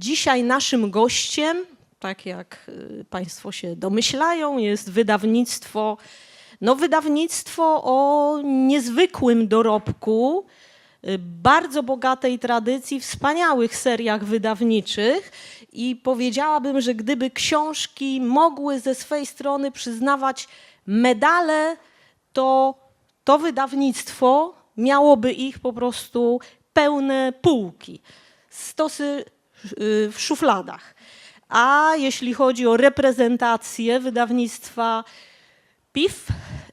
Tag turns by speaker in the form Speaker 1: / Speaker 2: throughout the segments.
Speaker 1: Dzisiaj naszym gościem, tak jak y, Państwo się domyślają, jest wydawnictwo, no wydawnictwo o niezwykłym dorobku, y, bardzo bogatej tradycji, wspaniałych seriach wydawniczych i powiedziałabym, że gdyby książki mogły ze swej strony przyznawać medale, to to wydawnictwo miałoby ich po prostu pełne półki. Stosy w szufladach. A jeśli chodzi o reprezentację wydawnictwa PIF,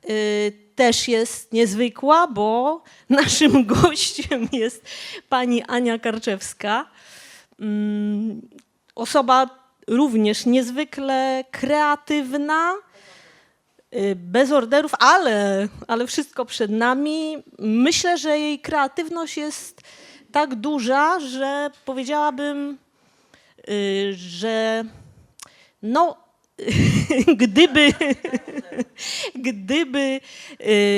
Speaker 1: y, też jest niezwykła, bo naszym gościem jest pani Ania Karczewska. Mm, Osoba również niezwykle kreatywna, y, bez orderów, ale, ale wszystko przed nami. Myślę, że jej kreatywność jest tak duża, że powiedziałabym, y, że no, gdyby, gdyby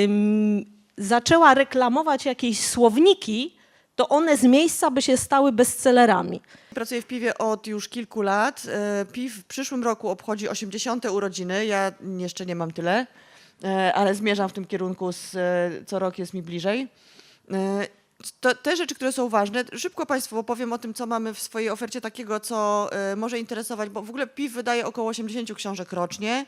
Speaker 1: ym, zaczęła reklamować jakieś słowniki, to one z miejsca by się stały bestsellerami.
Speaker 2: Pracuję w piwie od już kilku lat. E, Piw w przyszłym roku obchodzi 80. urodziny. Ja jeszcze nie mam tyle, e, ale zmierzam w tym kierunku, z, e, co rok jest mi bliżej. To, te rzeczy, które są ważne, szybko Państwu opowiem o tym, co mamy w swojej ofercie takiego, co e, może interesować, bo w ogóle PIW wydaje około 80 książek rocznie.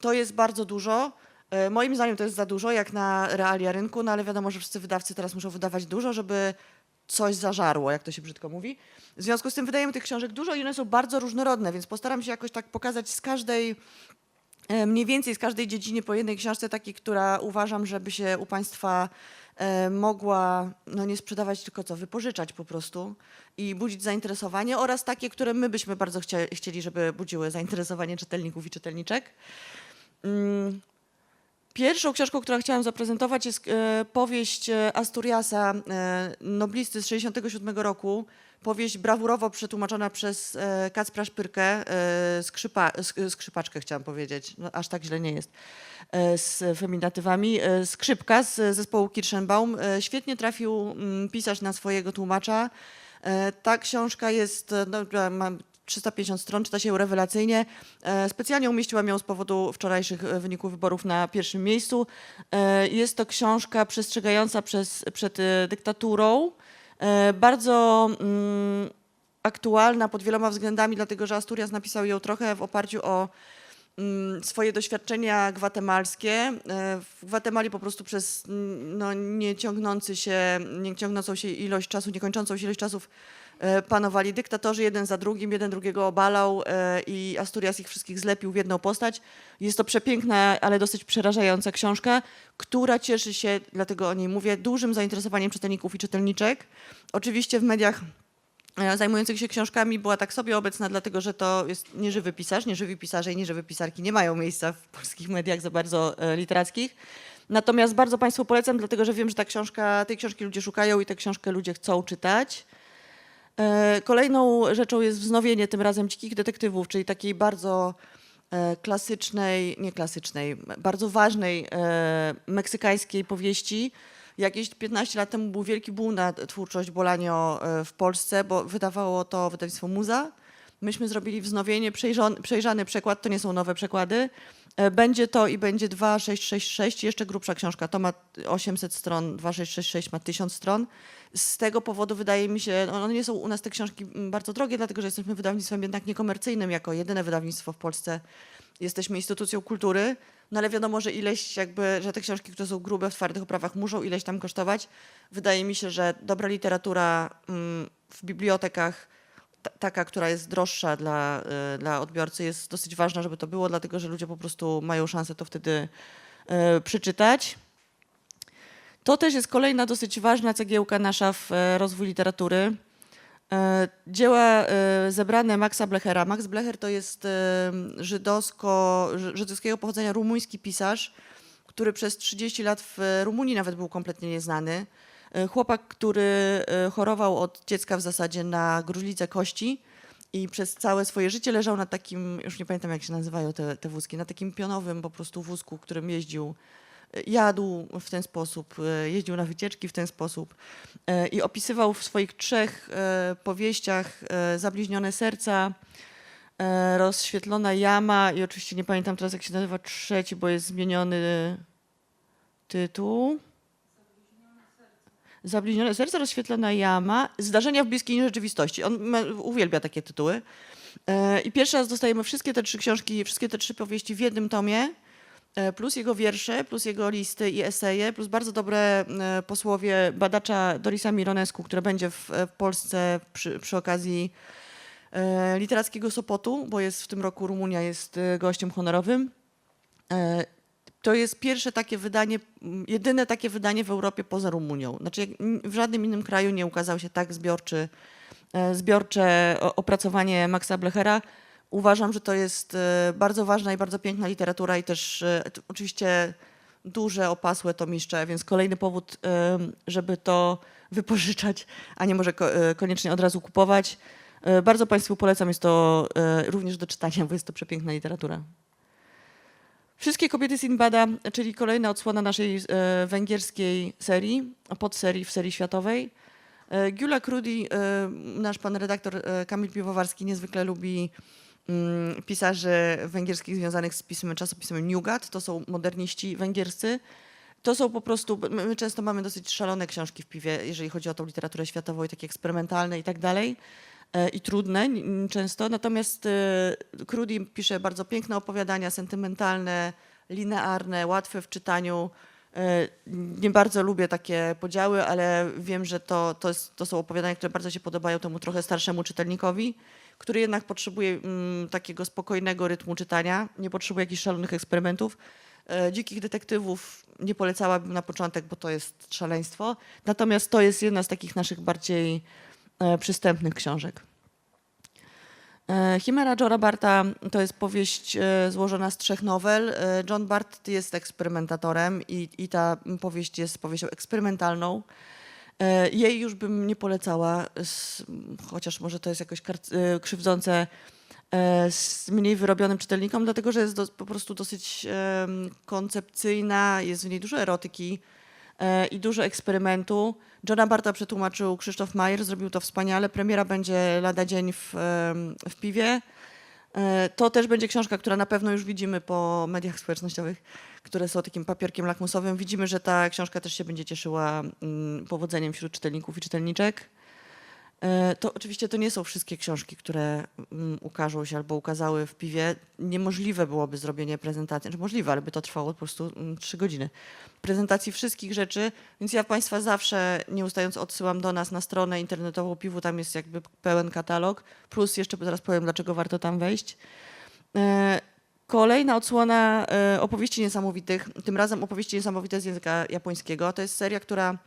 Speaker 2: To jest bardzo dużo. E, Moim zdaniem to jest za dużo, jak na realia rynku, no ale wiadomo, że wszyscy wydawcy teraz muszą wydawać dużo, żeby coś zażarło, jak to się brzydko mówi. W związku z tym wydajemy tych książek dużo i one są bardzo różnorodne, więc postaram się jakoś tak pokazać z każdej, e, mniej więcej z każdej dziedziny po jednej książce, takiej, która uważam, żeby się u Państwa mogła no nie sprzedawać, tylko co, wypożyczać po prostu i budzić zainteresowanie oraz takie, które my byśmy bardzo chcieli, żeby budziły zainteresowanie czytelników i czytelniczek. Pierwszą książką, którą chciałam zaprezentować jest e, powieść e, Asturiasa, e, noblisty z 67 roku. Powieść brawurowo przetłumaczona przez Kacpra Szpyrkę, skrzypa, sk- skrzypaczkę chciałam powiedzieć, no, aż tak źle nie jest, z feminatywami. Skrzypka z zespołu Kirschenbaum. Świetnie trafił mm, pisarz na swojego tłumacza. Ta książka jest, no, ma 350 stron, czyta się ją rewelacyjnie. E, Specjalnie umieściłam ją z powodu wczorajszych e, wyników wyborów na pierwszym miejscu. E, Jest to książka przestrzegająca przez, przed dyktaturą, bardzo mm, aktualna pod wieloma względami, dlatego że Asturias napisał ją trochę w oparciu o mm, swoje doświadczenia gwatemalskie. W Gwatemali po prostu przez no, nieciągnący się, nieciągnącą się ilość czasu, niekończącą się ilość czasów panowali dyktatorzy, jeden za drugim, jeden drugiego obalał e, i Asturias ich wszystkich zlepił w jedną postać. Jest to przepiękna, ale dosyć przerażająca książka, która cieszy się, dlatego o niej mówię, dużym zainteresowaniem czytelników i czytelniczek. Oczywiście w mediach e, zajmujących się książkami była tak sobie obecna, dlatego że to jest nieżywy pisarz. Nieżywi pisarze i nieżywe pisarki nie mają miejsca w polskich mediach za bardzo e, literackich. Natomiast bardzo Państwu polecam, dlatego że wiem, że ta książka, tej książki ludzie szukają i tę książkę ludzie chcą czytać. E, Kolejną rzeczą jest wznowienie tym razem dzikich detektywów, czyli takiej bardzo e, klasycznej, nie klasycznej, bardzo ważnej e, meksykańskiej powieści. Jakieś 15 lat temu był wielki boom na twórczość Bolanio w Polsce, bo wydawało to wydawnictwo Muza. Myśmy zrobili wznowienie, przejrzony, przejrzany przekład, to nie są nowe przekłady. E, Będzie to i będzie 2666, jeszcze grubsza książka, to ma 800 stron, 2666 ma 1000 stron. Z tego powodu wydaje mi się, no, no nie są u nas te książki bardzo drogie, dlatego że jesteśmy wydawnictwem jednak niekomercyjnym, jako jedyne wydawnictwo w Polsce jesteśmy instytucją kultury, no ale wiadomo, że ileś jakby, że te książki, które są grube w twardych oprawach muszą ileś tam kosztować. Wydaje mi się, że dobra literatura mm, w bibliotekach, taka, która jest droższa dla, y, dla odbiorcy jest dosyć ważna, żeby to było, dlatego że ludzie po prostu mają szansę to wtedy y, przeczytać. To też jest kolejna dosyć ważna cegiełka nasza w e, rozwój literatury. E, Dzieła e, zebrane Maxa Blechera. Max Blecher to jest żydowsko, ży- żydowskiego pochodzenia rumuński pisarz, który przez 30 lat w Rumunii nawet był kompletnie nieznany. E, Chłopak, który e, chorował od dziecka w zasadzie na gruźlicę kości i przez całe swoje życie leżał na takim, już nie pamiętam jak się nazywają te, te wózki, na takim pionowym po prostu wózku, którym jeździł jadł w ten sposób, e, jeździł na wycieczki w ten sposób e, i opisywał w swoich trzech e, powieściach e, Zabliźnione serca, e, Rozświetlona jama i oczywiście nie pamiętam teraz jak się nazywa trzeci, bo jest zmieniony tytuł. Zabliźnione serce, rozświetlona jama, zdarzenia w bliskiej rzeczywistości. On uwielbia takie tytuły. E, I pierwszy raz dostajemy wszystkie te trzy książki, wszystkie te trzy powieści w jednym tomie, e, plus jego wiersze, plus jego listy i eseje, plus bardzo dobre e, posłowie badacza Dorisa Mironescu, które będzie w, Polsce przy, przy okazji literackiego Sopotu, bo jest w tym roku Rumunia jest gościem honorowym. To jest pierwsze takie wydanie, m, jedyne takie wydanie w Europie poza Rumunią. Znaczy w żadnym innym kraju nie ukazał się tak zbiorczy, e, zbiorcze opracowanie Maxa Blechera. Uważam, że to jest e, bardzo ważna i bardzo piękna literatura i też e, oczywiście duże, opasłe tomiszcze, więc kolejny powód, żeby to wypożyczać, a nie może ko- koniecznie od razu kupować. Bardzo Państwu polecam, jest to również do czytania, bo jest to przepiękna literatura. Wszystkie kobiety Sinbada, czyli kolejna odsłona naszej e, węgierskiej serii, podserii w serii światowej. E, Giula Krudi, e, nasz pan redaktor e, Kamil Piwowarski niezwykle lubi mm, pisarzy węgierskich związanych z pismem, czasopismem Nugat. To są moderniści węgierscy. To są po prostu, my my często mamy dosyć szalone książki w piwie, jeżeli chodzi o tą literaturę światową i takie eksperymentalne i tak dalej. E, I trudne często. Natomiast e, Krudi pisze bardzo piękne opowiadania, sentymentalne, linearne, łatwe w czytaniu. E, Nie bardzo lubię takie podziały, ale wiem, że to, to, jest, to są opowiadania, które bardzo się podobają temu trochę starszemu czytelnikowi, który jednak potrzebuje takiego spokojnego rytmu czytania, nie potrzebuje jakichś szalonych eksperymentów. Dzikich detektywów nie polecałabym na początek, bo to jest szaleństwo. Natomiast to jest jedna z takich naszych bardziej przystępnych książek. E, Chimera Johna Barta to jest powieść e, złożona z trzech nowel. E, John Bart jest eksperymentatorem i, i ta powieść jest powieścią eksperymentalną. E, Jej już bym nie polecała, chociaż może to jest jakoś e, krzywdzące e, z mniej wyrobionym czytelnikom, dlatego że jest do, po prostu dosyć koncepcyjna, jest w niej dużo erotyki e, i dużo eksperymentu. Johna Barta przetłumaczył Krzysztof Majer, zrobił to wspaniale. Premiera będzie lada dzień w, w piwie. E, To też będzie książka, która na pewno już widzimy po mediach społecznościowych, które są takim papierkiem lakmusowym. Widzimy, że ta książka też się będzie cieszyła mm, powodzeniem wśród czytelników i czytelniczek. E, To oczywiście to nie są wszystkie książki, które mm, ukażą się albo ukazały w piwie. Niemożliwe byłoby zrobienie prezentacji, znaczy możliwe, ale by to trwało po prostu mm, trzy godziny. Prezentacji wszystkich rzeczy, więc ja Państwa zawsze nieustająco odsyłam do nas na stronę internetową piwu, tam jest jakby pełen katalog, plus jeszcze zaraz powiem, dlaczego warto tam wejść. E, Kolejna odsłona e, opowieści niesamowitych, tym razem opowieści niesamowite z języka japońskiego. To jest seria, która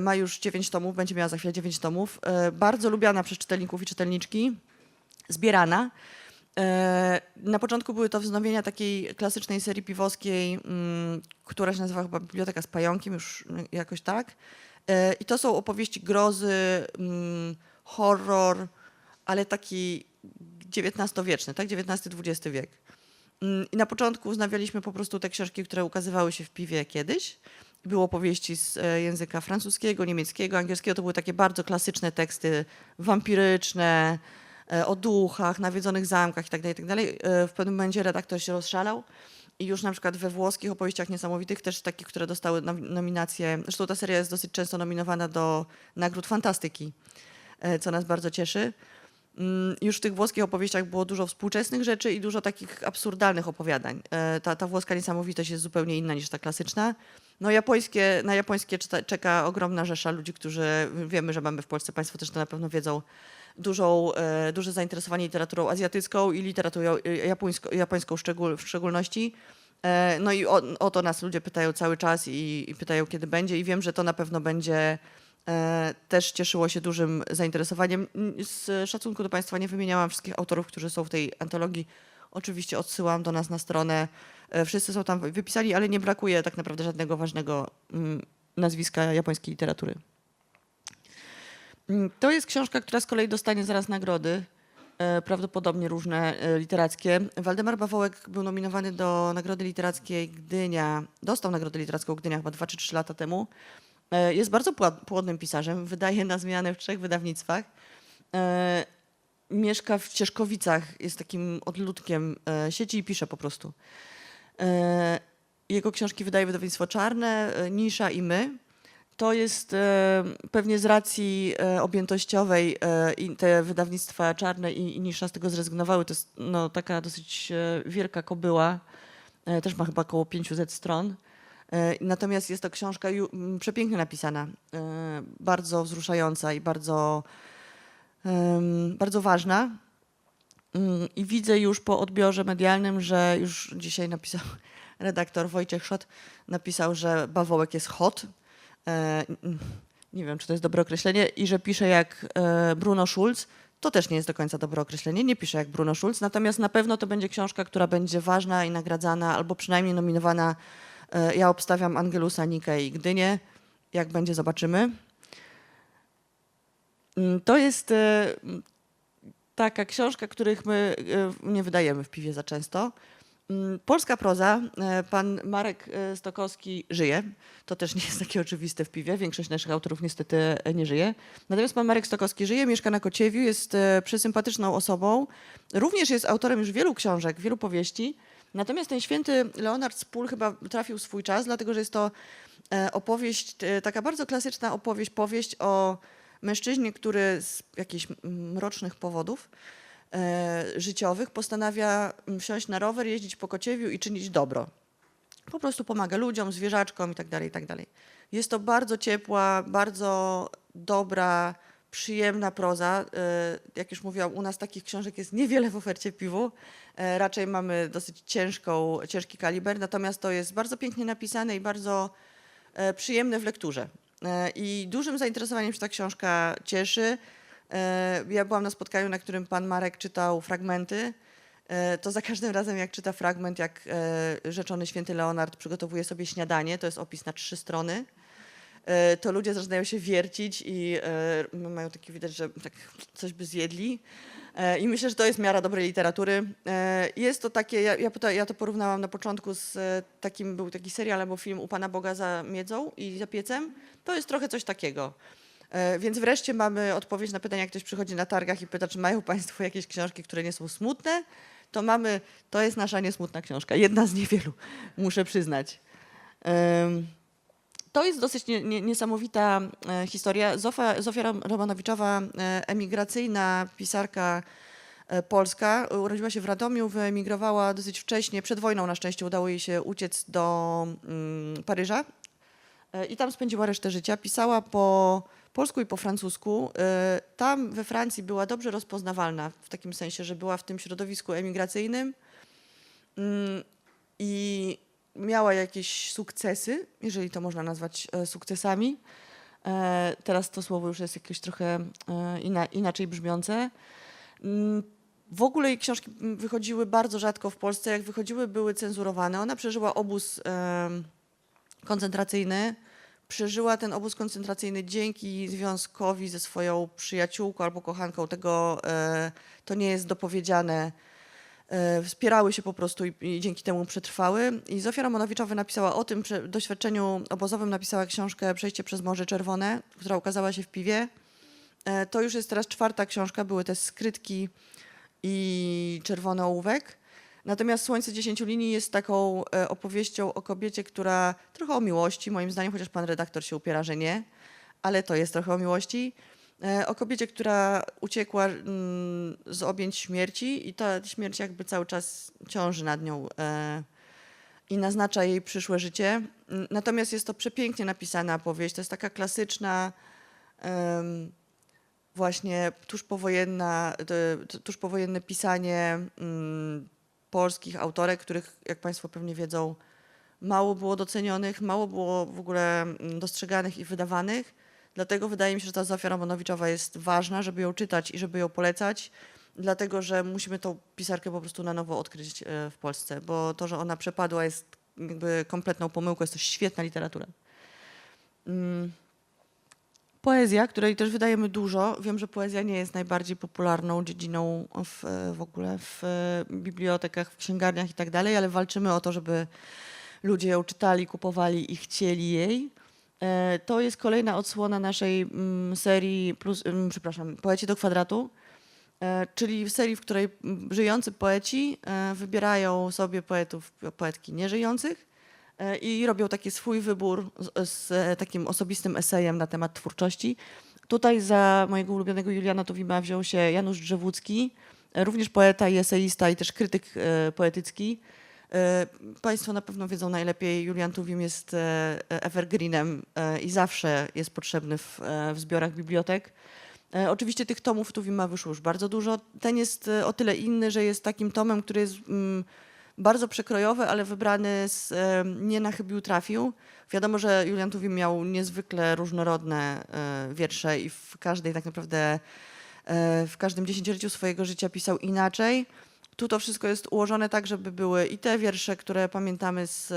Speaker 2: ma już 9 tomów, będzie miała za chwilę 9 tomów. E, Bardzo lubiana przez czytelników i czytelniczki, zbierana. E, Na początku były to wznowienia takiej klasycznej serii piwowskiej, mm, która się nazywa chyba Biblioteka z Pająkiem, już jakoś tak. E, I to są opowieści grozy, mm, horror, ale taki XIX-wieczny, tak? XIX-XX wiek. Mm, I na początku wznawialiśmy po prostu te książki, które ukazywały się w piwie kiedyś. Było powieści z e, języka francuskiego, niemieckiego, angielskiego. To były takie bardzo klasyczne teksty wampiryczne, e, o duchach, nawiedzonych zamkach itd. itd. E, W pewnym momencie redaktor się rozszalał i już na przykład we włoskich opowieściach niesamowitych, też takich, które dostały nom- nominacje, zresztą ta seria jest dosyć często nominowana do nagród fantastyki, co nas bardzo cieszy. Mm, Już w tych włoskich opowieściach było dużo współczesnych rzeczy i dużo takich absurdalnych opowiadań. E, Ta, ta włoska niesamowitość jest zupełnie inna niż ta klasyczna. No japońskie, na japońskie czeka ogromna rzesza ludzi, którzy wiemy, że mamy w Polsce, Państwo też to na pewno wiedzą, dużą, e, duże zainteresowanie literaturą azjatycką i literaturą e, japońską, japońską w szczególności. No i o, o to nas ludzie pytają cały czas i, i pytają, kiedy będzie i wiem, że to na pewno będzie też cieszyło się dużym zainteresowaniem. Z szacunku do Państwa nie wymieniałam wszystkich autorów, którzy są w tej antologii. Oczywiście odsyłam do nas na stronę. E, Wszyscy są tam wypisani, ale nie brakuje tak naprawdę żadnego ważnego mm, nazwiska japońskiej literatury. Mm, To jest książka, która z kolei dostanie zaraz nagrody. e, prawdopodobnie różne e, literackie. Waldemar Bawołek był nominowany do Nagrody Literackiej Gdynia, dostał Nagrodę Literacką Gdynia chyba 2 czy 3 lata temu. E, Jest bardzo płodnym pisarzem, wydaje na zmianę w trzech wydawnictwach. E, Mieszka w Cieszkowicach, jest takim odludkiem e, sieci i pisze po prostu. Jego książki wydaje wydawnictwo Czarne, Nisza i My. To jest pewnie z racji objętościowej te wydawnictwa Czarne i, i Nisza z tego zrezygnowały. To jest no, taka dosyć wielka kobyła. Też ma chyba około 500 stron. E, Natomiast jest to książka ju, m, przepięknie napisana, e, bardzo wzruszająca i bardzo, bardzo ważna. Mm, I widzę już po odbiorze medialnym, że już dzisiaj napisał redaktor Wojciech Szot, napisał, że bawołek jest hot. E, nie wiem, czy to jest dobre określenie, i że pisze jak Bruno Schulz. To też nie jest do końca dobre określenie, nie pisze jak Bruno Schulz, natomiast na pewno to będzie książka, która będzie ważna i nagradzana, albo przynajmniej nominowana. E, ja obstawiam Angelusa, Nikę i Gdynię. Jak będzie, zobaczymy. Mm, To jest e, taka książka, których my e, nie wydajemy w piwie za często. Mm, Polska proza, pan Marek Stokowski żyje. To też nie jest takie oczywiste w piwie. Większość naszych autorów niestety nie żyje. Natomiast pan Marek Stokowski żyje, mieszka na Kociewiu, jest przesympatyczną osobą. Również jest autorem już wielu książek, wielu powieści. Natomiast ten święty Leonard Spól chyba trafił swój czas, dlatego że jest to e, opowieść, e, taka bardzo klasyczna opowieść, powieść o mężczyźnie, który z jakichś mrocznych powodów e, życiowych postanawia wsiąść na rower, jeździć po Kociewiu i czynić dobro. Po prostu pomaga ludziom, zwierzaczkom i tak dalej, i tak. Jest to bardzo ciepła, bardzo dobra, przyjemna proza. E, Jak już mówiłam, u nas takich książek jest niewiele w ofercie piwu. E, Raczej mamy dosyć ciężką, ciężki kaliber, natomiast to jest bardzo pięknie napisane i bardzo e, przyjemne w lekturze. I dużym zainteresowaniem się ta książka cieszy. Ja byłam na spotkaniu, na którym pan Marek czytał fragmenty. To za każdym razem, jak czyta fragment, jak rzeczony święty Leonard przygotowuje sobie śniadanie, to jest opis na trzy strony, to ludzie zaczynają się wiercić i e, mają takie widać, że tak coś by zjedli. E, I myślę, że to jest miara dobrej literatury. E, Jest to takie, ja, ja, to, porównałam na początku z e, takim, był taki serial albo film U Pana Boga za miedzą i za piecem. To jest trochę coś takiego. E, Więc wreszcie mamy odpowiedź na pytanie, jak ktoś przychodzi na targach i pyta, czy mają Państwo jakieś książki, które nie są smutne, to mamy, to jest nasza niesmutna książka, jedna z niewielu, muszę przyznać. To jest dosyć nie, nie, niesamowita e, historia. Zofia, Zofia Rom- Romanowiczowa, e, emigracyjna pisarka e, polska, urodziła się w Radomiu, wyemigrowała dosyć wcześnie, przed wojną na szczęście udało jej się uciec do mm, Paryża i tam spędziła resztę życia. Pisała po polsku i po francusku. Tam we Francji była dobrze rozpoznawalna, w takim sensie, że była w tym środowisku emigracyjnym Mm, i miała jakieś sukcesy, jeżeli to można nazwać e, sukcesami. E, Teraz to słowo już jest jakieś trochę e, ina, inaczej brzmiące. Mm, W ogóle jej książki wychodziły bardzo rzadko w Polsce. Jak wychodziły, były cenzurowane. Ona przeżyła obóz koncentracyjny. Przeżyła ten obóz koncentracyjny dzięki związkowi ze swoją przyjaciółką albo kochanką. Tego to nie jest dopowiedziane. E, wspierały się po prostu i, i dzięki temu przetrwały. I Zofia Romanowiczowa napisała o tym prze, doświadczeniu obozowym, napisała książkę Przejście przez Morze Czerwone, która ukazała się w Piwie. E, to już jest teraz czwarta książka, były te skrytki i Czerwony ołówek. Natomiast Słońce dziesięciu linii jest taką e, opowieścią o kobiecie, która trochę o miłości, moim zdaniem, chociaż pan redaktor się upiera, że nie, ale to jest trochę o miłości. E, O kobiecie, która uciekła mm, z objęć śmierci i ta śmierć jakby cały czas ciąży nad nią e, i naznacza jej przyszłe życie. Mm, Natomiast jest to przepięknie napisana powieść. To jest taka klasyczna, właśnie tuż powojenna, tuż powojenne pisanie mm, polskich autorek, których, jak Państwo pewnie wiedzą, mało było docenionych, mało było w ogóle dostrzeganych i wydawanych. Dlatego wydaje mi się, że ta Zofia Romanowiczowa jest ważna, żeby ją czytać i żeby ją polecać, dlatego że musimy tą pisarkę po prostu na nowo odkryć e, w Polsce, bo to, że ona przepadła jest jakby kompletną pomyłką, jest to świetna literatura. Mm. Poezja, której też wydajemy dużo. Wiem, że poezja nie jest najbardziej popularną dziedziną w, w ogóle w e, bibliotekach, w księgarniach i tak dalej, ale walczymy o to, żeby ludzie ją czytali, kupowali i chcieli jej. E, To jest kolejna odsłona naszej mm, serii, plus, mm, przepraszam, Poeci do kwadratu, e, czyli serii, w której mm, żyjący poeci e, wybierają sobie poetów, poetki nieżyjących i robią taki swój wybór z, z takim osobistym esejem na temat twórczości. Tutaj za mojego ulubionego Juliana Tuwima wziął się Janusz Drzewódzki, również poeta i eseista i też krytyk poetycki. E, Państwo na pewno wiedzą najlepiej, Julian Tuwim jest e, evergreenem e, i zawsze jest potrzebny w, w zbiorach bibliotek. Oczywiście tych tomów Tuwima wyszło już bardzo dużo. Ten jest o tyle inny, że jest takim tomem, który jest mm, bardzo przekrojowy, ale wybrany z, nie na chybił trafił. Wiadomo, że Julian Tuwim miał niezwykle różnorodne wiersze i w każdej tak naprawdę w każdym dziesięcioleciu swojego życia pisał inaczej. Tu to wszystko jest ułożone tak, żeby były i te wiersze, które pamiętamy z,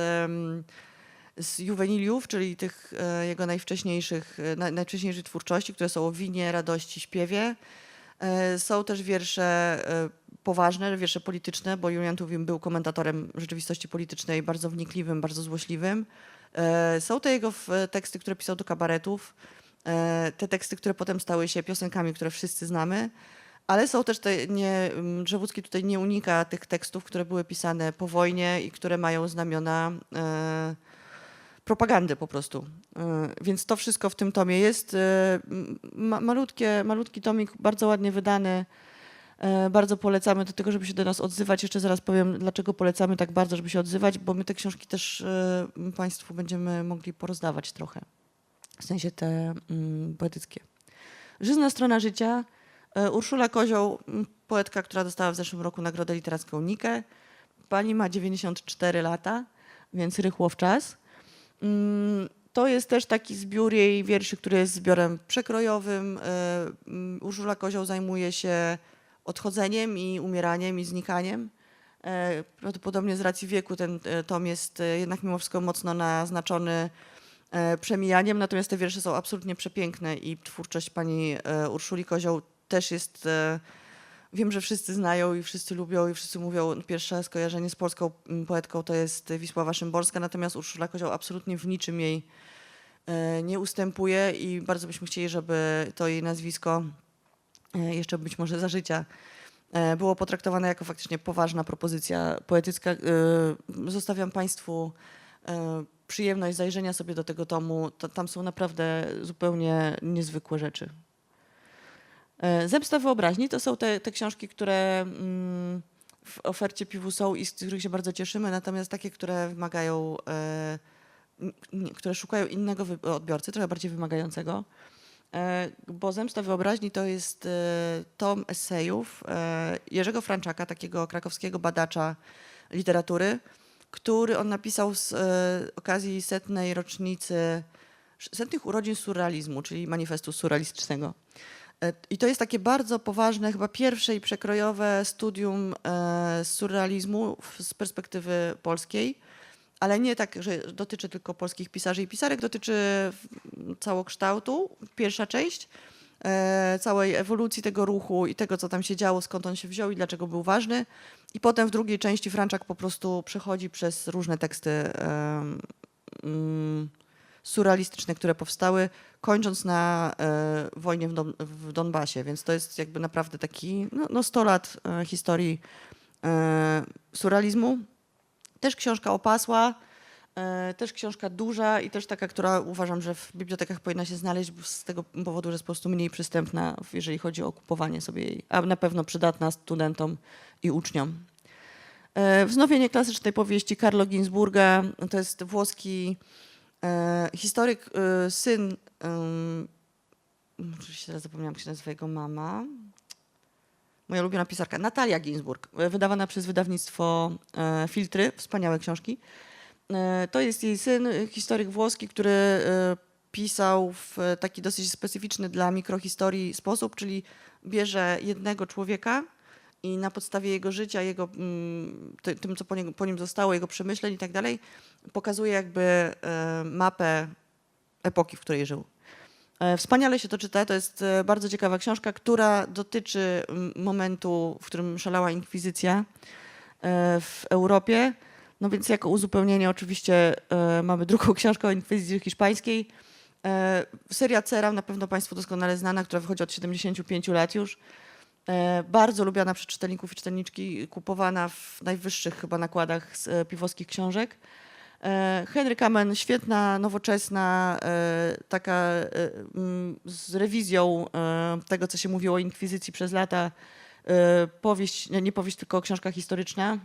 Speaker 2: z juweniliów, czyli tych e, jego najwcześniejszych, e, naj, najwcześniejszej twórczości, które są o winie, radości, śpiewie. E, Są też wiersze poważne, wiersze polityczne, bo Julian Tuwim był komentatorem rzeczywistości politycznej, bardzo wnikliwym, bardzo złośliwym. Są te jego teksty, które pisał do kabaretów, te teksty, które potem stały się piosenkami, które wszyscy znamy. Ale są też te, nie, m, Drzewódzki tutaj nie unika tych tekstów, które były pisane po wojnie i które mają znamiona e, propagandy po prostu. E, więc to wszystko w tym tomie jest. E, ma, malutkie, malutki tomik, bardzo ładnie wydany. E, bardzo polecamy do tego, żeby się do nas odzywać. Jeszcze zaraz powiem, dlaczego polecamy tak bardzo, żeby się odzywać, bo my te książki też e, Państwu będziemy mogli porozdawać trochę. W sensie te mm, poetyckie. Żyzna strona życia. E, Urszula Kozioł, poetka, która dostała w zeszłym roku Nagrodę Literacką Nikę. Pani ma 94 lata, więc rychło w czas. Mm, To jest też taki zbiór jej wierszy, który jest zbiorem przekrojowym. E, Urszula Kozioł zajmuje się odchodzeniem i umieraniem i znikaniem. E, Prawdopodobnie z racji wieku ten tom jest jednak mimo wszystko mocno naznaczony przemijaniem, natomiast te wiersze są absolutnie przepiękne i twórczość pani Urszuli Kozioł też jest, e, wiem, że wszyscy znają i wszyscy lubią i wszyscy mówią, pierwsze skojarzenie z polską poetką to jest Wisława Szymborska, natomiast Urszula Kozioł absolutnie w niczym jej e, nie ustępuje i bardzo byśmy chcieli, żeby to jej nazwisko e, jeszcze być może za życia było potraktowane jako faktycznie poważna propozycja poetycka. Zostawiam Państwu przyjemność zajrzenia sobie do tego tomu. To, tam są naprawdę zupełnie niezwykłe rzeczy. E, Zemsta wyobraźni to są te, te książki, które mm, w ofercie piwu są i z których się bardzo cieszymy, natomiast takie, które wymagają, e, które szukają innego odbiorcy, trochę bardziej wymagającego. E, Bo Zemsta wyobraźni to jest tom esejów Jerzego Franczaka, takiego krakowskiego badacza literatury, który on napisał z okazji setnej rocznicy, setnych urodzin surrealizmu, czyli manifestu surrealistycznego. E, I to jest takie bardzo poważne, chyba pierwsze i przekrojowe studium e, surrealizmu z perspektywy polskiej, ale nie tak, że dotyczy tylko polskich pisarzy i pisarek, dotyczy całokształtu, pierwsza część, e, całej ewolucji tego ruchu i tego, co tam się działo, skąd on się wziął i dlaczego był ważny. I potem w drugiej części Franczak po prostu przechodzi przez różne teksty mm, surrealistyczne, które powstały, kończąc na e, wojnie w, Don, w Donbasie. Więc to jest jakby naprawdę taki no, no 100 lat e, historii e, surrealizmu. Też książka opasła, e, też książka duża i też taka, która uważam, że w bibliotekach powinna się znaleźć z tego powodu, że jest po prostu mniej przystępna, jeżeli chodzi o kupowanie sobie jej, a na pewno przydatna studentom i uczniom. E, Wznowienie klasycznej powieści Carlo Ginzburga to jest włoski historyk, e, syn, oczywiście teraz zapomniałam, jak się nazywa jego mama, moja ulubiona pisarka, Natalia Ginsburg, e, wydawana przez wydawnictwo e, Filtry, wspaniałe książki. E, To jest jej syn, e, historyk włoski, który e, pisał w e, taki dosyć specyficzny dla mikrohistorii sposób, czyli bierze jednego człowieka i na podstawie jego życia, jego, mm, ty- tym, co po, po nim zostało, jego przemyśleń i tak dalej, pokazuje jakby e, mapę epoki, w której żył. E, Wspaniale się to czyta. To jest e, bardzo ciekawa książka, która dotyczy momentu, w którym szalała inkwizycja w Europie. No więc jako uzupełnienie oczywiście mamy drugą książkę o inkwizycji hiszpańskiej. Seria Ceram, na pewno Państwu doskonale znana, która wychodzi od 75 lat już. E, Bardzo lubiana przez czytelników i czytelniczki, kupowana w najwyższych chyba nakładach z e, piwowskich książek. E, Henry Kamen, świetna, nowoczesna, taka z rewizją tego, co się mówiło o inkwizycji przez lata. Powieść, nie powieść, tylko książka historyczna.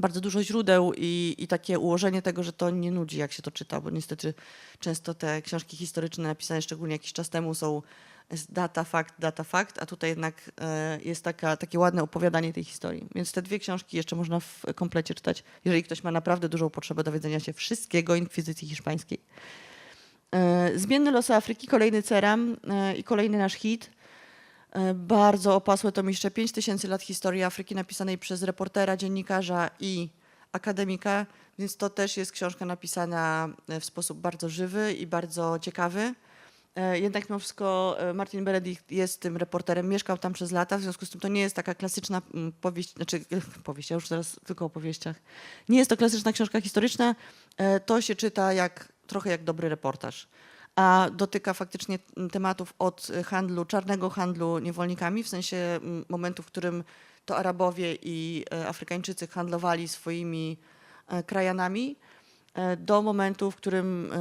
Speaker 2: Bardzo dużo źródeł i, i takie ułożenie tego, że to nie nudzi, jak się to czyta, bo niestety często te książki historyczne napisane szczególnie jakiś czas temu są jest data, fakt, data, fakt, a tutaj jednak e, jest taka, takie ładne opowiadanie tej historii. Więc te dwie książki jeszcze można w komplecie czytać, jeżeli ktoś ma naprawdę dużą potrzebę dowiedzenia się wszystkiego inkwizycji hiszpańskiej. E, Zmienne losy Afryki, kolejny ceram e, i kolejny nasz hit. Bardzo opasłe to mistrze 5000 lat historii Afryki napisanej przez reportera, dziennikarza i akademika, więc to też jest książka napisana w sposób bardzo żywy i bardzo ciekawy. E, Jednak mimo wszystko e, Martin Benedikt jest tym reporterem, mieszkał tam przez lata, w związku z tym to nie jest taka klasyczna mm, powieść, znaczy powieść, ja już teraz tylko o powieściach. Nie jest to klasyczna książka historyczna, e, to się czyta jak, trochę jak dobry reportaż a dotyka faktycznie mm, tematów od handlu, czarnego handlu niewolnikami, w sensie mm, momentu, w którym to Arabowie i Afrykańczycy handlowali swoimi krajanami, do momentu, w którym e,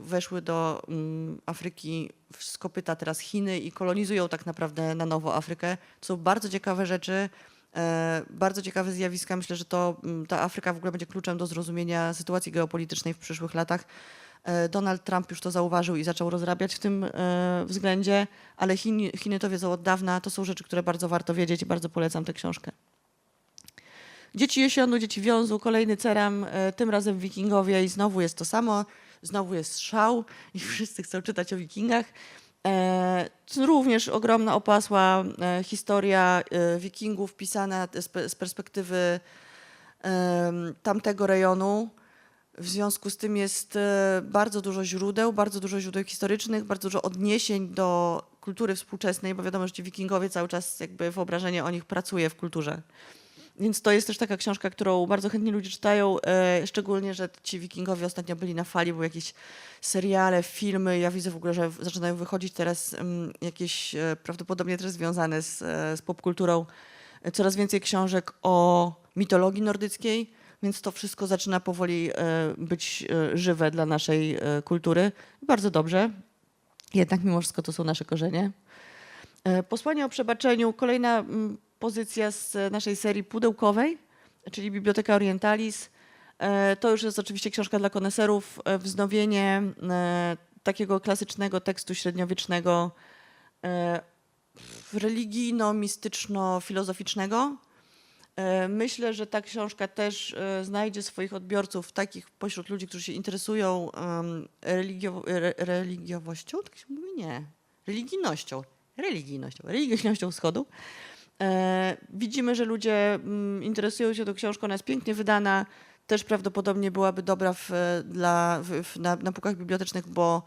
Speaker 2: weszły do mm, Afryki z kopyta teraz Chiny i kolonizują tak naprawdę na nowo Afrykę. Są bardzo ciekawe rzeczy, e, bardzo ciekawe zjawiska. Myślę, że to mm, ta Afryka w ogóle będzie kluczem do zrozumienia sytuacji geopolitycznej w przyszłych latach. E, Donald Trump już to zauważył i zaczął rozrabiać w tym e, względzie, ale Chiny, Chiny to wiedzą od dawna. To są rzeczy, które bardzo warto wiedzieć i bardzo polecam tę książkę. Dzieci Jesionu, Dzieci Wiązu, kolejny ceram, e, tym razem wikingowie i znowu jest to samo, znowu jest szał i wszyscy chcą czytać o wikingach. E, również ogromna opasła e, historia wikingów pisana z, pe- z perspektywy tamtego rejonu. W związku z tym jest bardzo dużo źródeł, bardzo dużo źródeł historycznych, bardzo dużo odniesień do kultury współczesnej, bo wiadomo, że ci wikingowie cały czas jakby wyobrażenie o nich pracuje w kulturze. Więc to jest też taka książka, którą bardzo chętnie ludzie czytają, e, szczególnie, że ci wikingowie ostatnio byli na fali, były jakieś seriale, filmy. Ja widzę w ogóle, że zaczynają wychodzić teraz mm, jakieś, e, prawdopodobnie też związane z, e, z popkulturą, e, coraz więcej książek o mitologii nordyckiej, więc to wszystko zaczyna powoli e, być e, żywe dla naszej e, kultury. Bardzo dobrze. Jednak mimo wszystko to są nasze korzenie. E, Posłanie o przebaczeniu, kolejna mm, pozycja z e, naszej serii pudełkowej, czyli Biblioteka Orientalis. E, To już jest oczywiście książka dla koneserów, e, wznowienie takiego klasycznego tekstu średniowiecznego, religijno-mistyczno-filozoficznego. Myślę, że ta książka też znajdzie swoich odbiorców takich pośród ludzi, którzy się interesują religio, re, religiowością, tak się mówi? Nie. Religijnością. Religijnością. Religijnością wschodu. E, widzimy, że ludzie mm, interesują się tą książką, ona jest pięknie wydana, też prawdopodobnie byłaby dobra w, dla, w, na, na półkach bibliotecznych, bo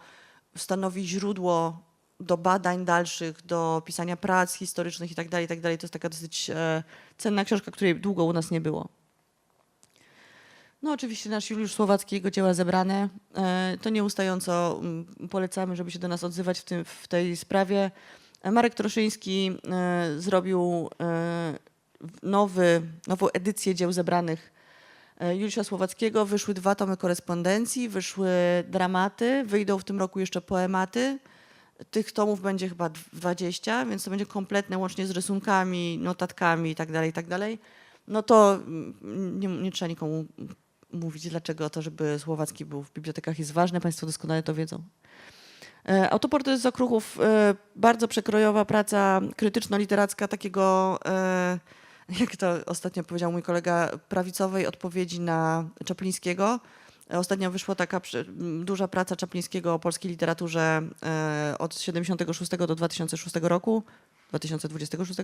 Speaker 2: stanowi źródło do badań dalszych, do pisania prac historycznych i tak dalej, i tak. To jest taka dosyć e, cenna książka, której długo u nas nie było. No oczywiście nasz Juliusz Słowacki, jego dzieła zebrane. E, to nieustająco mm, polecamy, żeby się do nas odzywać w, tym, w tej sprawie. Marek Troszyński e, zrobił e, nowy, nową edycję dzieł zebranych e, Juliusza Słowackiego. Wyszły dwa tomy korespondencji, wyszły dramaty, wyjdą w tym roku jeszcze poematy. Tych tomów będzie chyba dw- 20, więc to będzie kompletne łącznie z rysunkami, notatkami i tak dalej, i tak. No to mm, nie, nie trzeba nikomu mówić, dlaczego to, żeby Słowacki był w bibliotekach jest ważne. Państwo doskonale to wiedzą. E, Autoportret z okruchów, e, bardzo przekrojowa praca krytyczno-literacka takiego, e, jak to ostatnio powiedział mój kolega, prawicowej odpowiedzi na Czaplińskiego. Ostatnio wyszła taka duża praca Czaplińskiego o polskiej literaturze od 76 do 2006 roku, 2026.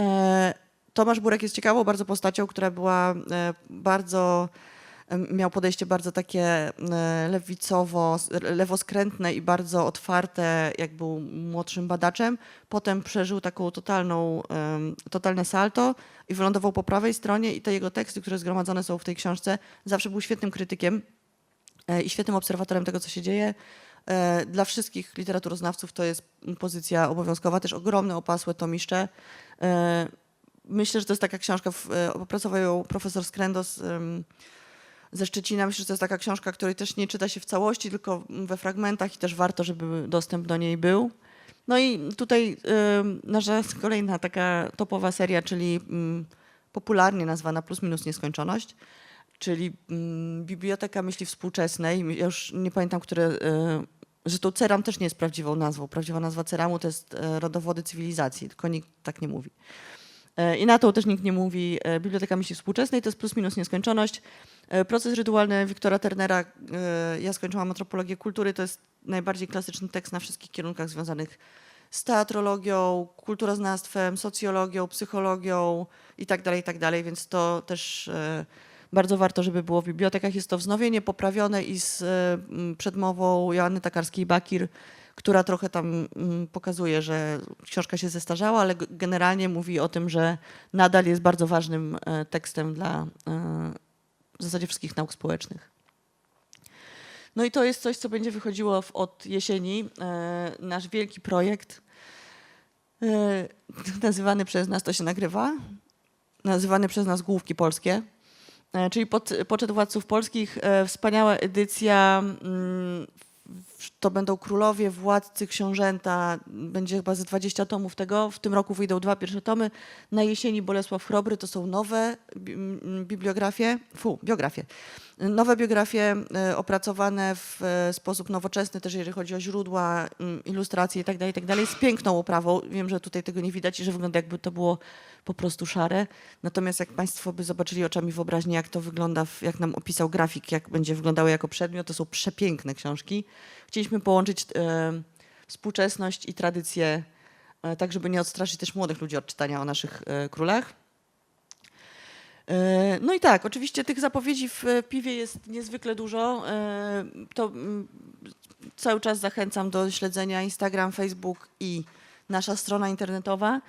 Speaker 2: E, Tomasz Burek jest ciekawą bardzo postacią, która była bardzo miał podejście bardzo takie e, lewicowo, lewoskrętne i bardzo otwarte, jak był młodszym badaczem. Potem przeżył taką totalną, totalne salto i wylądował po prawej stronie i te jego teksty, które zgromadzone są w tej książce, zawsze był świetnym krytykiem e, i świetnym obserwatorem tego, co się dzieje. E, Dla wszystkich literaturoznawców to jest pozycja obowiązkowa, też ogromne opasłe tomiszcze. Myślę, że to jest taka książka, opracował ją profesor Skrendos ze Szczecina. Myślę, że to jest taka książka, której też nie czyta się w całości, tylko we fragmentach i też warto, żeby dostęp do niej był. No i tutaj nasza kolejna taka topowa seria, czyli popularnie nazwana Plus Minus Nieskończoność, czyli Biblioteka Myśli Współczesnej. Ja już nie pamiętam, które... e, Zresztą Ceram też nie jest prawdziwą nazwą. Prawdziwa nazwa Ceramu to jest e, Rodowody Cywilizacji, tylko nikt tak nie mówi. E, I na to też nikt nie mówi. E, Biblioteka Myśli Współczesnej to jest plus minus nieskończoność. E, Proces rytualny Wiktora Turnera, ja skończyłam antropologię kultury, to jest najbardziej klasyczny tekst na wszystkich kierunkach związanych z teatrologią, kulturoznawstwem, socjologią, psychologią i tak dalej, i tak więc to też bardzo warto, żeby było w bibliotekach. Jest to wznowienie poprawione i z przedmową Joanny Takarskiej-Bakir, która trochę tam mm, pokazuje, że książka się zestarzała, ale generalnie mówi o tym, że nadal jest bardzo ważnym e, tekstem dla e, w zasadzie wszystkich nauk społecznych. No i to jest coś, co będzie wychodziło od jesieni. E, nasz wielki projekt, nazywany przez nas, to się nagrywa, nazywany przez nas Główki Polskie. Czyli pod, Poczet Władców Polskich, wspaniała edycja. To będą królowie, władcy, książęta. Będzie chyba ze 20 tomów tego. W tym roku wyjdą dwa pierwsze tomy. Na jesieni Bolesław Chrobry to są nowe bibliografie, fu, biografie. Nowe biografie e, opracowane w e, sposób nowoczesny, też jeżeli chodzi o źródła, ilustracje itd., itd., z piękną oprawą. Wiem, że tutaj tego nie widać i że wygląda jakby to było po prostu szare. Natomiast jak Państwo by zobaczyli oczami wyobraźni, jak to wygląda, jak nam opisał grafik, jak będzie wyglądało jako przedmiot, to są przepiękne książki. Chcieliśmy połączyć e, współczesność i tradycję, e, tak żeby nie odstraszyć też młodych ludzi od czytania o naszych e, królach. No i tak, oczywiście tych zapowiedzi w piwie jest niezwykle dużo. To cały czas zachęcam do śledzenia Instagram, Facebook i nasza strona internetowa.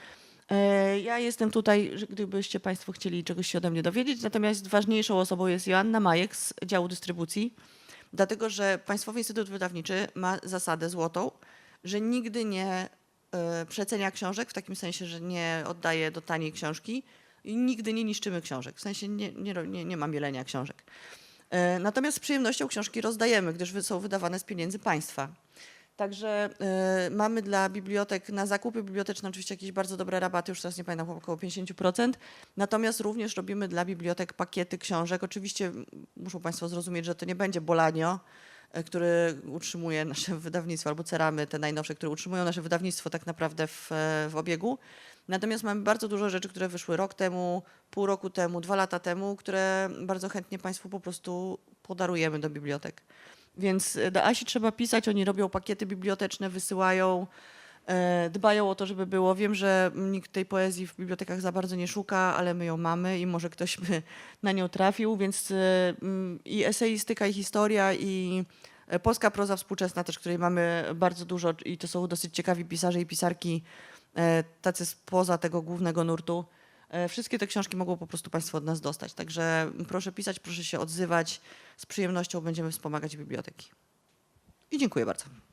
Speaker 2: Ja jestem tutaj, gdybyście Państwo chcieli czegoś się ode mnie dowiedzieć, natomiast ważniejszą osobą jest Joanna Majek z działu dystrybucji, dlatego że Państwowy Instytut Wydawniczy ma zasadę złotą, że nigdy nie e, przecenia książek, w takim sensie, że nie oddaje do taniej książki i nigdy nie niszczymy książek, w sensie nie, nie, nie, nie ma mielenia książek. E, Natomiast z przyjemnością książki rozdajemy, gdyż są wydawane z pieniędzy państwa. Także e, mamy dla bibliotek na zakupy biblioteczne oczywiście jakieś bardzo dobre rabaty, już teraz nie pamiętam, około 50%. Natomiast również robimy dla bibliotek pakiety książek. Oczywiście muszą Państwo zrozumieć, że to nie będzie Bolanio, e, który utrzymuje nasze wydawnictwo, albo Ceramy, te najnowsze, które utrzymują nasze wydawnictwo tak naprawdę w, e, w obiegu. Natomiast mamy bardzo dużo rzeczy, które wyszły rok temu, pół roku temu, dwa lata temu, które bardzo chętnie Państwu po prostu podarujemy do bibliotek. Więc e, do Asi trzeba pisać, oni robią pakiety biblioteczne, wysyłają, e, dbają o to, żeby było. Wiem, że nikt tej poezji w bibliotekach za bardzo nie szuka, ale my ją mamy i może ktoś by na nią trafił, więc e, mm, i eseistyka, i historia, i polska proza współczesna też, której mamy bardzo dużo i to są dosyć ciekawi pisarze i pisarki, tacy spoza tego głównego nurtu. E, Wszystkie te książki mogą po prostu Państwo od nas dostać. Także proszę pisać, proszę się odzywać. Z przyjemnością będziemy wspomagać biblioteki. I dziękuję bardzo.